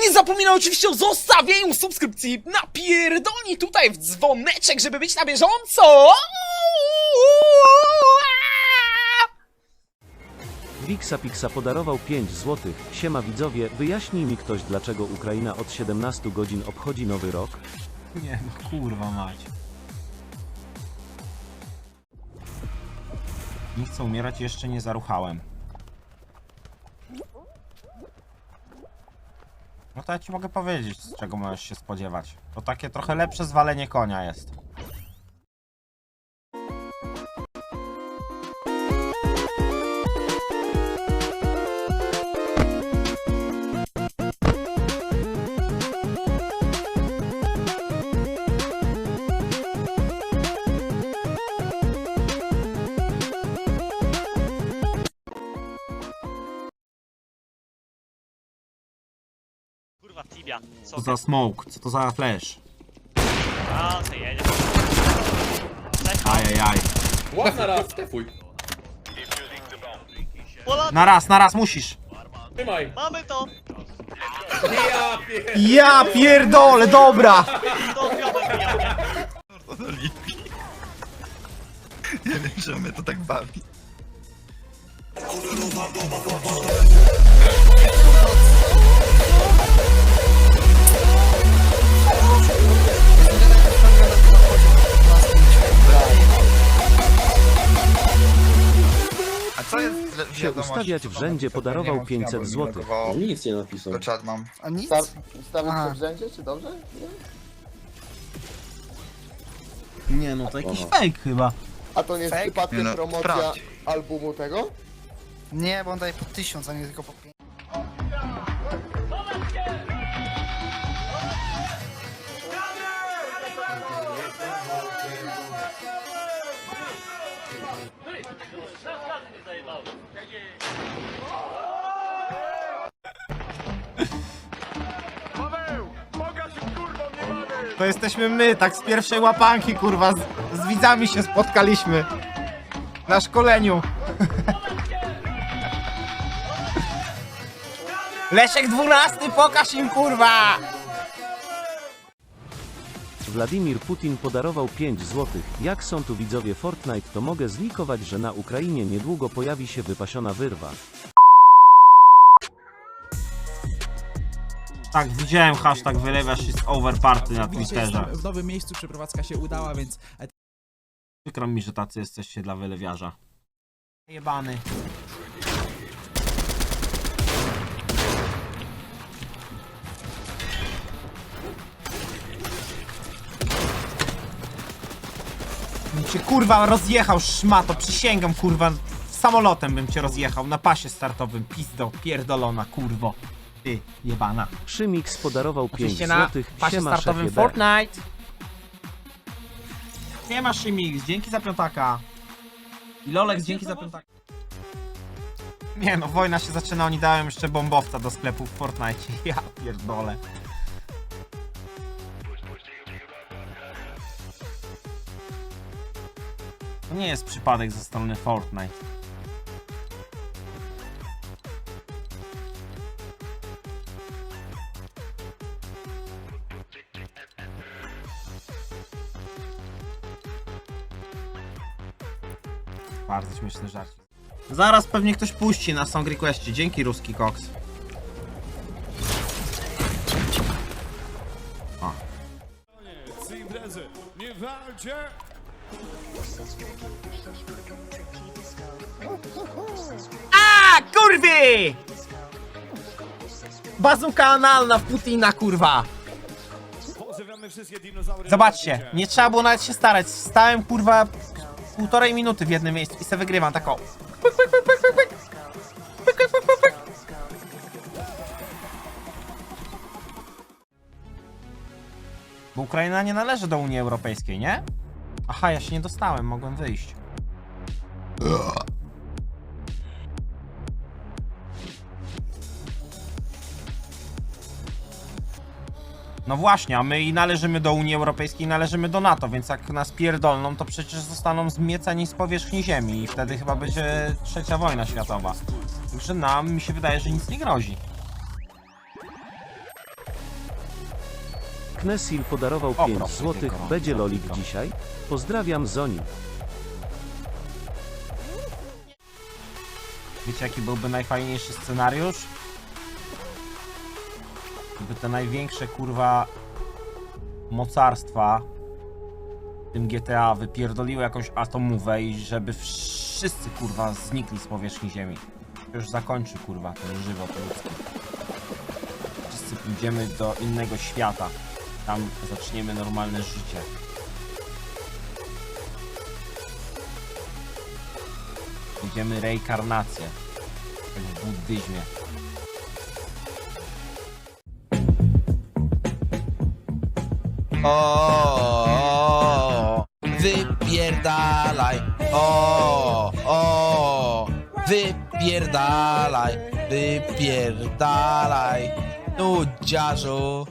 Nie zapominaj oczywiście o zostawieniu subskrypcji. Napierdolnij tutaj w dzwoneczek, żeby być na bieżąco. Wixa Pixa podarował 5 złotych. Siema widzowie, wyjaśnij mi ktoś dlaczego Ukraina od 17 godzin obchodzi nowy rok? Nie, no kurwa mać. Nie chcę umierać, jeszcze nie zaruchałem. No to ja ci mogę powiedzieć, z czego możesz się spodziewać. To takie trochę lepsze zwalenie konia jest. Kurwa, tibia. Co Co za smoke, co to za flash? A, co jedzie. Ajajaj. Ładna raz, stefuj. Pola, Na raz, na raz musisz. Trzymaj. mamy to! Ja pier... Ja pierdolę, dobra! To wiadomo, pijanie. Nie wiem, że mnie to tak bawi. Ustawiać co w tam rzędzie podarował Nie wiem, czy 500 nam złotych. wylogowało. Nic nie napisał. To czat mam. A nic? Staw, się w rzędzie, czy dobrze? Nie no, to Jakiś fake chyba. A to nie jest Nie przypadkiem no, promocja sprawdź. albumu tego? Nie, bo on daje po tysiąc, a nie tylko po pięć. To jesteśmy my, tak z pierwszej łapanki, kurwa, z, z widzami się spotkaliśmy. Na szkoleniu. Leszek dwunasty, pokaż im, kurwa! Władimir Putin podarował 5 złotych. Jak są tu widzowie Fortnite, to mogę zlikować, że na Ukrainie niedługo pojawi się wypasiona wyrwa. Tak, widziałem hashtag wylewiasz się z overparty na Twitterze. jestem w nowym miejscu, przeprowadzka się udała, więc Przykro mi, że tacy jesteście dla wylewiarza. Jebany. Bym cię kurwa rozjechał, szmato, przysięgam kurwa. Samolotem bym cię rozjechał, na pasie startowym, pizdo, pierdolona, kurwo. Ty, jebana. Szymix podarował 5 Oczywiście na złotych. pasie Siema startowym szefie B. Fortnite. Nie ma Szymix, dzięki za piątaka. I Lolex, dzięki za piątaka. Nie no, wojna się zaczyna, oni dałem jeszcze bombowca do sklepu w Fortnite. Ja pierdolę. To nie jest przypadek ze strony Fortnite. Bardzo śmieszny żart. Zaraz pewnie ktoś puści na Song Requestie. Dzięki, Ruski Cox. O. A kurwy! Bazuka analna w Putina, kurwa! Zobaczcie, nie trzeba było nawet się starać. Stałem kurwa półtorej minuty w jednym miejscu i se wygrywam taką. Bo Ukraina nie należy do Unii Europejskiej, nie? Aha, ja się nie dostałem, mogłem wyjść. No właśnie, a my i należymy do Unii Europejskiej, i należymy do NATO, więc jak nas pierdolną, to przecież zostaną zmiecani z powierzchni ziemi i wtedy chyba będzie trzecia wojna światowa. Także nam, mi się wydaje, że nic nie grozi. Knesil podarował O, 5 proszę, złotych. tylko, Będzie lolik dzisiaj? Pozdrawiam Zoni. Wiecie jaki byłby najfajniejszy scenariusz? Gdyby te największe kurwa mocarstwa w tym GTA wypierdoliły jakąś atomówę i żeby wszyscy kurwa znikli z powierzchni ziemi. To Już zakończy kurwa ten żywot ludzki. Wszyscy pójdziemy do innego świata. Tam zaczniemy normalne życie. Będziemy reinkarnację. Jak w buddyzmie. O, wypierdalaj. O, o, wypierdalaj, wypierdalaj. Nudziarzu.